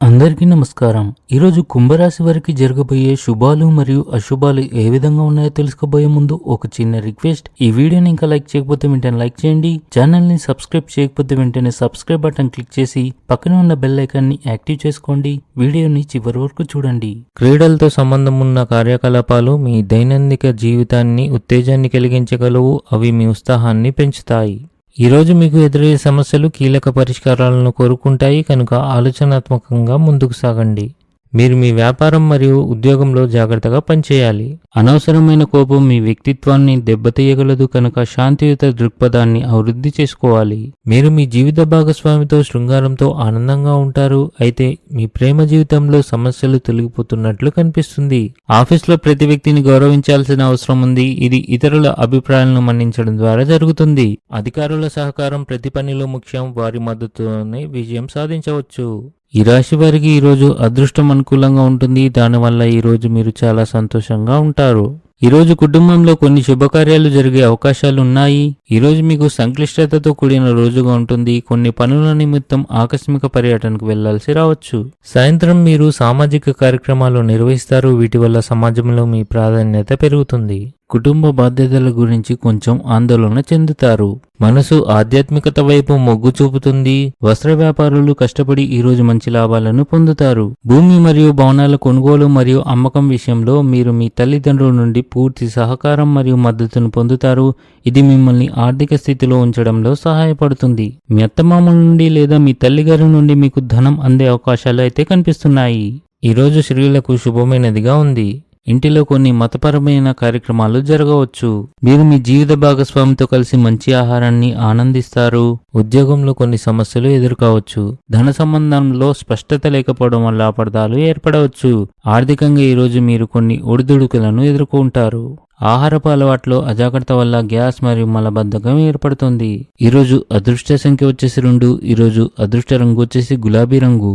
అందరికీ నమస్కారం. ఈరోజు కుంభరాశి వారికి జరగబోయే శుభాలు మరియు అశుభాలు ఏ విధంగా ఉన్నాయో తెలుసుకోబోయే ముందు ఒక చిన్న రిక్వెస్ట్. ఈ వీడియోని ఇంకా లైక్ చేయకపోతే వెంటనే లైక్ చేయండి. ఛానల్ని సబ్స్క్రైబ్ చేయకపోతే వెంటనే సబ్స్క్రైబ్ బటన్ క్లిక్ చేసి పక్కన ఉన్న బెల్ ఐకాన్ని యాక్టివ్ చేసుకోండి. వీడియోని చివరి వరకు చూడండి. క్రీడలతో సంబంధం ఉన్న కార్యకలాపాలు మీ దైనందిక జీవితాన్ని ఉత్తేజాన్ని కలిగించగలవు. అవి మీ ఉత్సాహాన్ని పెంచుతాయి. ఈరోజు మీకు ఎదురయ్యే సమస్యలు కీలక పరిష్కారాలను కోరుకుంటాయి కనుక ఆలోచనాత్మకంగా ముందుకు సాగండి. మీరు మీ వ్యాపారం మరియు ఉద్యోగంలో జాగ్రత్తగా పనిచేయాలి. అనవసరమైన కోపం మీ వ్యక్తిత్వాన్ని దెబ్బతీయగలదు కనుక శాంతియుత దృక్పథాన్ని అభివృద్ధి చేసుకోవాలి. మీరు మీ జీవిత భాగస్వామితో శృంగారంతో ఆనందంగా ఉంటారు. అయితే మీ ప్రేమ జీవితంలో సమస్యలు తొలగిపోతున్నట్లు కనిపిస్తుంది. ఆఫీస్లో ప్రతి వ్యక్తిని గౌరవించాల్సిన అవసరం ఉంది. ఇది ఇతరుల అభిప్రాయాలను మన్నించడం ద్వారా జరుగుతుంది. అధికారుల సహకారం ప్రతి పనిలో ముఖ్యం. వారి మద్దతుతోనే విజయం సాధించవచ్చు. ఈ రాశి వారికి ఈరోజు అదృష్టం అనుకూలంగా ఉంటుంది. దానివల్ల ఈరోజు మీరు చాలా సంతోషంగా ఉంటారు. ఈరోజు కుటుంబంలో కొన్ని శుభకార్యాలు జరిగే అవకాశాలు ఉన్నాయి. ఈరోజు మీకు సంక్లిష్టతతో కూడిన రోజుగా ఉంటుంది. కొన్ని పనుల నిమిత్తం ఆకస్మిక పర్యటనకు వెళ్ళాల్సి రావచ్చు. సాయంత్రం మీరు సామాజిక కార్యక్రమాలు నిర్వహిస్తారు. వీటి వల్ల సమాజంలో మీ ప్రాధాన్యత పెరుగుతుంది. కుటుంబ బాధ్యతల గురించి కొంచెం ఆందోళన చెందుతారు. మనసు ఆధ్యాత్మికత వైపు మొగ్గు చూపుతుంది. వస్త్ర వ్యాపారులు కష్టపడి ఈరోజు మంచి లాభాలను పొందుతారు. భూమి మరియు భవనాల కొనుగోలు మరియు అమ్మకం విషయంలో మీరు మీ తల్లిదండ్రుల నుండి పూర్తి సహకారం మరియు మద్దతును పొందుతారు. ఇది మిమ్మల్ని ఆర్థిక స్థితిలో ఉంచడంలో సహాయపడుతుంది. మీ అత్తమామల నుండి లేదా మీ తల్లిగారి నుండి మీకు ధనం అందే అవకాశాలు అయితే కనిపిస్తున్నాయి. ఈరోజు స్త్రీలకు శుభమైనదిగా ఉంది. ఇంటిలో కొన్ని మతపరమైన కార్యక్రమాలు జరగవచ్చు. మీరు మీ జీవిత భాగస్వామితో కలిసి మంచి ఆహారాన్ని ఆనందిస్తారు. ఉద్యోగంలో కొన్ని సమస్యలు ఎదుర్కోవచ్చు. ధన సంబంధంలో స్పష్టత లేకపోవడం వల్ల అపార్థాలు ఏర్పడవచ్చు. ఆర్థికంగా ఈరోజు మీరు కొన్ని ఒడిదుడుకులను ఎదుర్కొంటారు. ఆహారపు అలవాట్లో అజాగ్రత్త వల్ల గ్యాస్ మరియు మలబద్ధకం ఏర్పడుతుంది. ఈరోజు అదృష్ట సంఖ్య వచ్చేసి రెండు ఈరోజు అదృష్ట రంగు వచ్చేసి గులాబీ రంగు.